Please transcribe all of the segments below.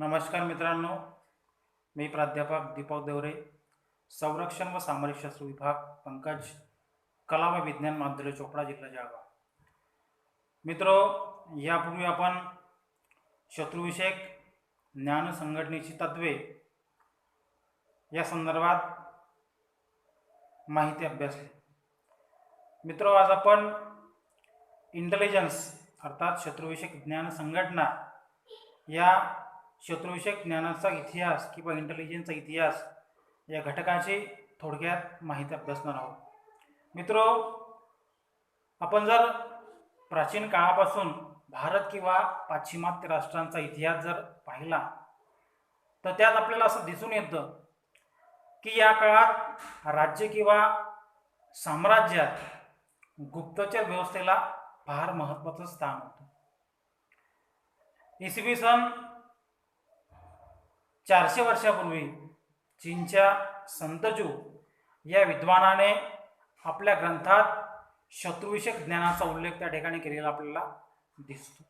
नमस्कार मित्रांनो मी प्राध्यापक दीपक देवरे संरक्षण व सामरिक शास्त्र विभाग पंकज कला व विज्ञान महाविद्यालय चोपडा जिल्हा जळगाव. मित्रो यापूर्वी आपण शत्रुविषयक ज्ञान संघटनेची तत्वे या संदर्भात माहिती अभ्यासली मित्रो आज आपण इंटेलिजन्स अर्थात शत्रुविषयक ज्ञान संघटना या शत्रुविषयक ज्ञानाचा इतिहास किंवा इंटेलिजन्सचा इतिहास या घटकाची थोडक्यात माहिती अभ्यासणार आहोत. मित्रो आपण जर प्राचीन काळापासून भारत किंवा पाश्चिमात्य राष्ट्रांचा इतिहास जर पाहिला तर त्यात आपल्याला असं दिसून येतं की या काळात राज्य किंवा साम्राज्यात गुप्तचर व्यवस्थेला फार महत्त्वाचं स्थान होतं. इसवी सन चारशे वर्षापूर्वी चीनच्या संतजू या विद्वानाने आपल्या ग्रंथात शत्रुविषयक ज्ञानाचा उल्लेख त्या ठिकाणी केलेला आपल्याला दिसतो.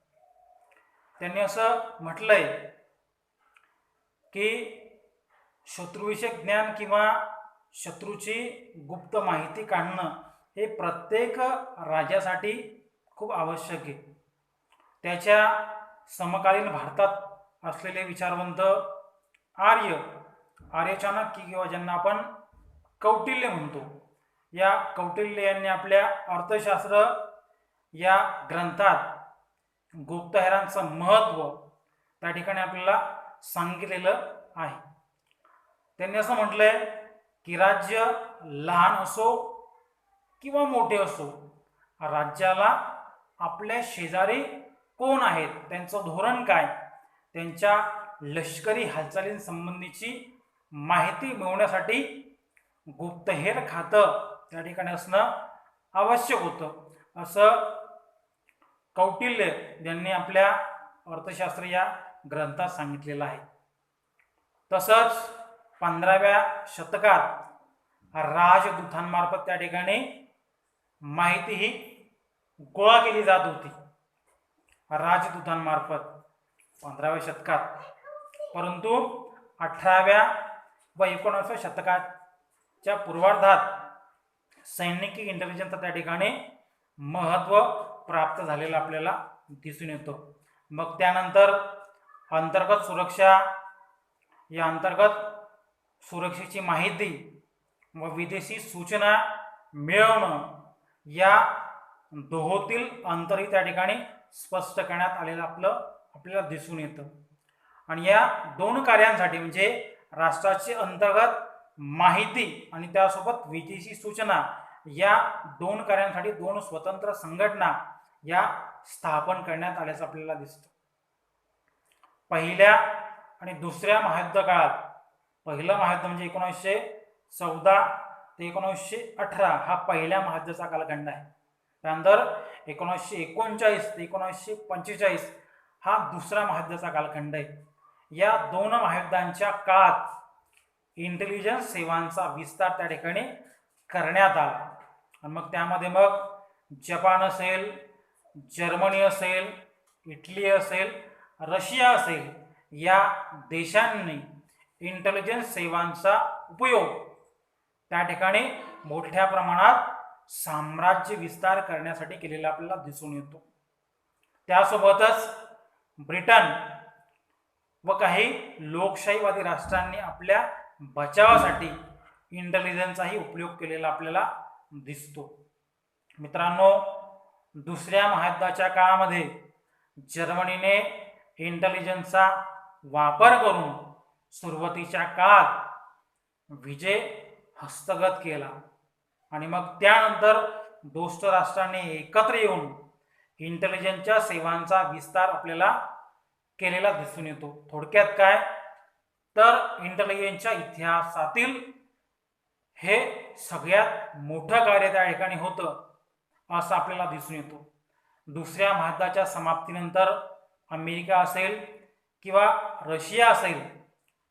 त्यांनी असं म्हटलंय की शत्रुविषयक ज्ञान किंवा शत्रूची गुप्त माहिती काढणं हे प्रत्येक राजासाठी खूप आवश्यक आहे. त्याच्या समकालीन भारतात असलेले विचारवंत आर्य आर्य चाणक्य किंवा ज्यांना आपण कौटिल्य म्हणतो या कौटिल्य यांनी आपल्या अर्थशास्त्र या ग्रंथात गुप्तहेरांचं महत्त्व त्या ठिकाणी आपल्याला सांगितलेलं आहे. त्यांनी असं म्हटलंय की राज्य लहान असो किंवा मोठे असो राज्याला आपल्या शेजारी कोण आहेत त्यांचं धोरण काय त्यांच्या लष्करी हालचालींसंबंधीची माहिती मिळवण्यासाठी गुप्तहेर खातं त्या ठिकाणी असणं आवश्यक होतं. असं कौटिल्य यांनी आपल्या अर्थशास्त्र या ग्रंथात सांगितलेलं आहे. तसंच पंधराव्या शतकात राजदूतांमार्फत त्या ठिकाणी माहिती ही गोळा केली जात होती. राजदूतांमार्फत पंधराव्या शतकात परंतु अठराव्या व एकोणाव्या शतकाच्या पूर्वार्धात सैनिकी इंटेलिजन्सचा त्या ठिकाणी महत्त्व प्राप्त झालेलं आपल्याला दिसून येतो. मग त्यानंतर अंतर्गत सुरक्षा या अंतर्गत सुरक्षेची माहिती व विदेशी सूचना मिळवणं या दोहोतील अंतरही त्या ठिकाणी स्पष्ट करण्यात आलेलं आपलं आपल्याला दिसून येतं. आणि या दोन कार्यांसाठी म्हणजे राष्ट्राची अंतर्गत माहिती आणि त्यासोबत विदेशी सूचना या दोन कार्यांसाठी दोन स्वतंत्र संघटना या स्थापन करण्यात आल्याचं आपल्याला दिसतं. पहिल्या आणि दुसऱ्या महायुद्ध काळात पहिलं महायुद्ध म्हणजे एकोणीसशे चौदा ते एकोणीसशे अठरा हा पहिल्या महायुद्धाचा कालखंड आहे. त्यानंतर एकोणीसशे एकोणचाळीस ते एकोणीसशे पंचेचाळीस हा दुसरा महायुद्धाचा कालखंड आहे. या दोन महायुद्धांच्या काळात इंटेलिजन्स सेवांचा विस्तार त्या ठिकाणी करण्यात आला. आणि मग त्यामध्ये मग जपान असेल जर्मनी असेल इटली असेल रशिया असेल या देशांनी इंटेलिजन्स सेवांचा उपयोग त्या ठिकाणी मोठ्या प्रमाणात साम्राज्य विस्तार करण्यासाठी केलेला आपल्याला दिसून येतो. त्यासोबतच ब्रिटन व काही लोकशाहीवादी राष्ट्रांनी आपल्या बचावासाठी इंटेलिजन्सचाही उपयोग केलेला आपल्याला दिसतो. मित्रांनो दुसऱ्या महायुद्धाच्या काळामध्ये जर्मनीने इंटेलिजन्सचा वापर करून सुरुवातीच्या काळात विजय हस्तगत केला. आणि मग त्यानंतर दोस्त राष्ट्रांनी एकत्र येऊन इंटेलिजन्सच्या सेवांचा विस्तार आपल्याला केलेला दिसून येतो. थोडक्यात काय? तर इंटेलिजन्सच्या इतिहासातील हे सगळ्यात मोठं कार्य त्या ठिकाणी होतं असं आपल्याला दिसून येतो. दुसऱ्या महायुद्धाच्या समाप्तीनंतर अमेरिका असेल किंवा रशिया असेल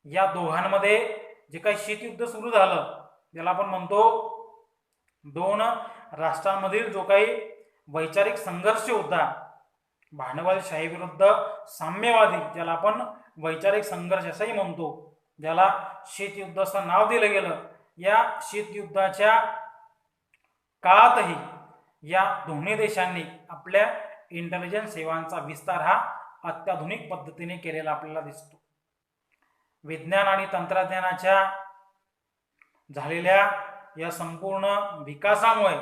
या दोघांमध्ये जे काही शीतयुद्ध सुरू झालं ज्याला आपण म्हणतो दोन राष्ट्रांमधील जो काही वैचारिक संघर्ष होता भांडवलशाही विरुद्ध साम्यवादी ज्याला आपण वैचारिक संघर्ष असंही म्हणतो ज्याला शीतयुद्ध असं नाव दिलं गेलं या शीतयुद्धाच्या काळातही या दोन्ही देशांनी आपल्या इंटेलिजन्स सेवांचा विस्तार हा अत्याधुनिक पद्धतीने केलेला आपल्याला दिसतो. विज्ञान आणि तंत्रज्ञानाच्या झालेल्या या संपूर्ण विकासामुळे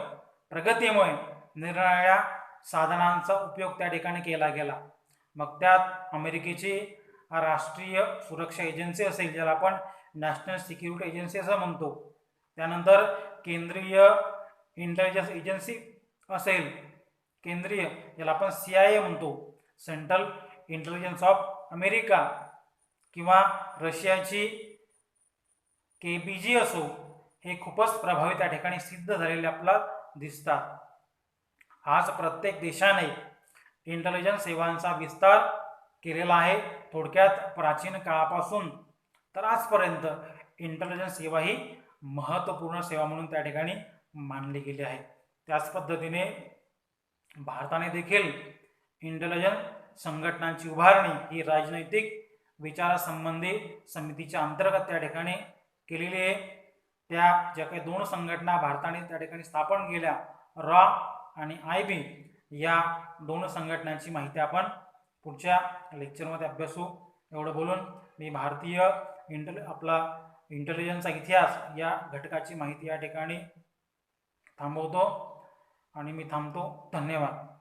प्रगतीमुळे निरनिराळ्या साधनांचा उपयोग त्या ठिकाणी केला गेला. मग त्यात अमेरिकेची राष्ट्रीय सुरक्षा एजन्सी असेल ज्याला आपण नॅशनल सिक्युरिटी एजन्सी असं म्हणतो. त्यानंतर केंद्रीय इंटेलिजन्स एजन्सी असेल केंद्रीय ज्याला आपण सी आय ए म्हणतो. सेंट्रल इंटेलिजन्स ऑफ अमेरिका किंवा रशियाची के बी जी असो हे खूपच प्रभावी त्या ठिकाणी सिद्ध झालेले आपल्याला दिसतात. आज प्रत्येक देशाने इंटेलिजन्स सेवांचा विस्तार केलेला आहे. थोडक्यात प्राचीन काळापासून तर आजपर्यंत इंटेलिजन्स सेवा ही महत्त्वपूर्ण सेवा म्हणून त्या ठिकाणी मानली गेली आहे. त्याच पद्धतीने भारताने देखील इंटेलिजन्स संघटनांची उभारणी ही राजनैतिक विचारासंबंधी समितीच्या अंतर्गत त्या ठिकाणी केलेली आहे. त्या ज्या काही दोन संघटना भारताने त्या ठिकाणी स्थापन केल्या रॉ आणि आय बी या दोन संघटनांची माहिती आपण पुढच्या लेक्चरमध्ये अभ्यासू. एवढं बोलून मी भारतीय इंटेल आपला इंटेलिजन्सचा इतिहास या घटकाची माहिती या ठिकाणी थांबवतो. आणि मी थांबतो. धन्यवाद.